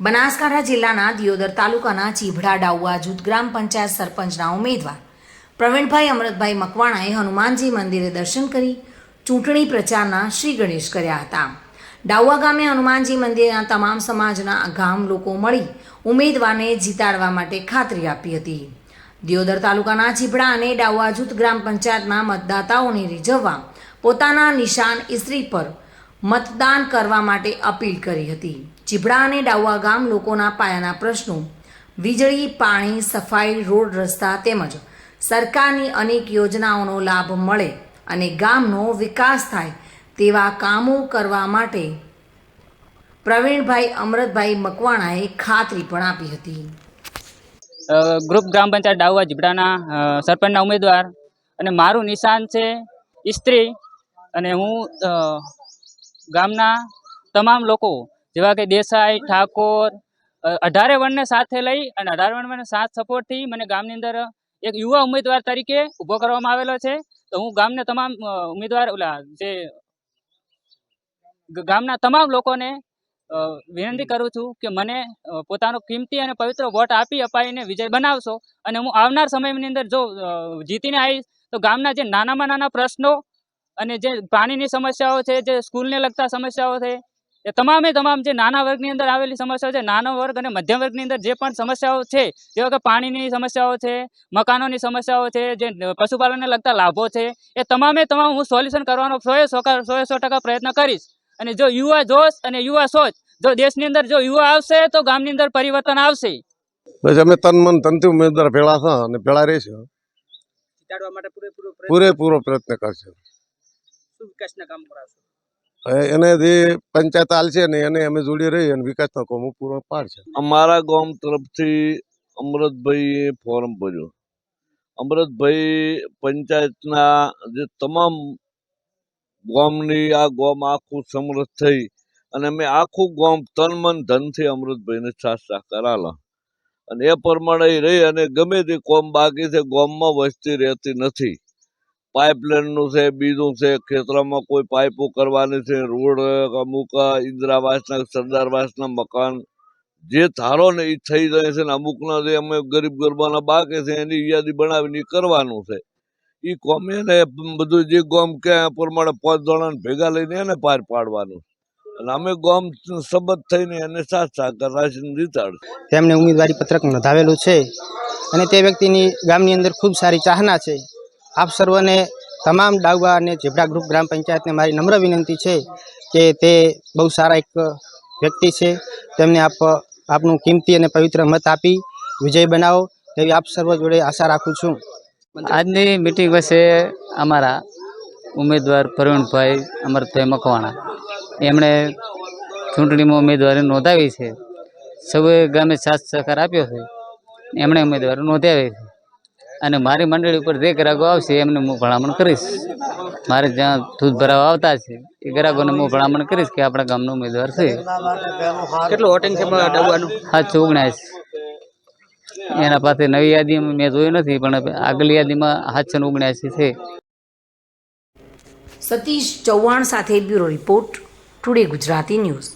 બનાસકાંઠા જિલ્લાના દિયોદર તાલુકાના ચીભડા ડાઉવા જૂથ ગ્રામ પંચાયત સરપંચના ઉમેદવાર પ્રવીણભાઈ અમૃતભાઈ મકવાણાએ હનુમાનજી મંદિરે દર્શન કરી ચૂંટણી પ્રચારના શ્રી ગણેશ કર્યા હતા. ડાઉવા ગામે હનુમાનજી મંદિરના તમામ સમાજના ગામ લોકો મળી ઉમેદવારને જીતાડવા માટે ખાતરી આપી હતી. દિયોદર તાલુકાના ચીભડા અને ડાઉવા જૂથ ગ્રામ પંચાયતના મતદાતાઓને રીઝવવા પોતાના નિશાન ઇસ્ત્રી પર મતદાન કરવા માટે અપીલ કરી હતી. ચીભડા અને ડાઉવા ગામ લોકોના પાયાના પ્રશ્નો. વીજળી, પાણી, સફાઈ, રોડ રસ્તા તેમજ સરકારની અનેક યોજનાઓનો લાભ મળે અને ગામનો વિકાસ થાય તેવા કામો કરવા માટે પ્રવીણભાઈ અમૃતભાઈ મકવાણાએ ખાતરી પણ આપી હતી. ગ્રુપ ગ્રામ પંચાયત ડાઉવા ઝીબડાના સરપંચના ઉમેદવાર અને મારું નિશાન છે ઇસ્ત્રી અને હું ગામના તમામ લોકો, જેવા કે દેસાઈ, ઠાકોર અઢારે વર્ણને સાથે લઈ અને અઢારે વર્ણને સાથ સપોર્ટથી મને ગામની અંદર એક યુવા ઉમેદવાર તરીકે ઊભો કરવામાં આવેલો છે. તો હું ગામને તમામ ઉમેદવાર, ઓલા, જે ગામના તમામ લોકોને વિનંતી કરું છું કે મને પોતાનો કિંમતી અને પવિત્ર વોટ આપી અપાઈને વિજય બનાવશો. અને હું આવનાર સમયની અંદર જો જીતીને આવીશ, તો ગામના જે નાનામાં નાના પ્રશ્નો અને જે પાણીની સમસ્યાઓ છે જે સ્કૂલને લગતા સમસ્યાઓ છે એ તમામે તમામ જે નાના વર્ગની અંદર આવેલી સમસ્યાઓ છે નાનો વર્ગ અને મધ્યમ વર્ગની અંદર જે પણ સમસ્યાઓ છે જેવા કે પાણીની સમસ્યાઓ છે મકાનોની સમસ્યાઓ છે જે પશુપાલનને લગતા લાભો છે એ તમામે તમામ હું સોલ્યુશન કરવાનો સોએ સો સોએ સો ટકા પ્રયત્ન કરીશ. અને જો યુવા જોશ અને યુવા સોચ જો દેશની અંદર જો યુવા આવશે તો ગામની અંદર પરિવર્તન આવશે. બસ અમે તન મન તનથી ઉમેદવાર ભેળા છે અને ભેળા રહીશું. પૂરેપૂરો પ્રયત્ન પૂરેપૂરો કરશે. વિકાસના કામ કરાવશો? એને જે પંચાયત આલશે ને એને અમે જોડી રહી અને વિકાસનો કામ પૂરો પાડશે અમારા ગામ તરફથી અમૃતભાઈએ ફોર્મ ભર્યું. અમૃતભાઈ પંચાયતના જે તમામ ગામની આ ગામ આખું સમૃદ્ધ થઈ અને અમે આખું ગામ તન મન ધનથી અમૃતભાઈને સાથ સહકાર આલા અને એ પ્રમાણે રહી અને ગમે તે કોમ બાકી છે ગામમાં વસ્તી રહેતી નથી. પાઇપલાઇનનું છે, બીજું છે, ખેતરોમાં કોઈ પાઇપો કરવાની છે, રોડ, અમુક ઇન્દિરાવાસના, સરદારવાસના મકાન. જે ધારો ને એ થઈ જાય છે ને અમુકના જે અમે ગરીબ ગરબાના બાકી છે, એની યાદી બનાવીને કરવાનું છે. એ કોમે ને બધું જે ગોમ કે પ્રમાણે પાંચ જણાને ભેગા લઈને એને પાર પાડવાનું. અને અમે ગોમ સંબંધ થઈને એને સાથ સાથ રાખીને જીતાડશું તેમને ઉમેદવારી પત્રક નોંધાવેલું છે. અને તે વ્યક્તિની ગામની અંદર ખૂબ સારી ચાહના છે. આપ સર્વને તમામ ડાઉવા અને ઝેબડા ગ્રુપ ગ્રામ પંચાયતને મારી નમ્ર વિનંતી છે કે તે બહુ સારા એક વ્યક્તિ છે. તેમને આપ, આપનું કિંમતી અને પવિત્ર મત આપી વિજય બનાવો તેવી આપ સર્વ જોડે આશા રાખું છું. આજની મિટિંગ વચ્ચે અમારા ઉમેદવાર પ્રવીણભાઈ અમરભાઈ મકવાણા, એમણે ચૂંટણીમાં ઉમેદવારી નોંધાવી છે. સૌએ ગામે સાથ સહકાર આપ્યો છે. એમણે ઉમેદવારી નોંધાવી છે. અને મારી મંડળી ઉપર જે ગ્રાહકો આવશે એમને હું ભલામણ કરીશ. મારે જ્યાં દૂધ ભરાવા આવતા છે એ ગ્રાહકોને હું ભલામણ કરીશ કે આપણા ગામનો ઉમેદવાર છે. કેટલું વોટિંગ છે સાતસો ઓગણ્યાસી એના પાસે નવી યાદી મેં જોયું નથી પણ આગલી યાદીમાં સાતસો ઓગણ્યાસી છે. સતીશ ચૌહાણ સાથે bureau report today Gujarati news.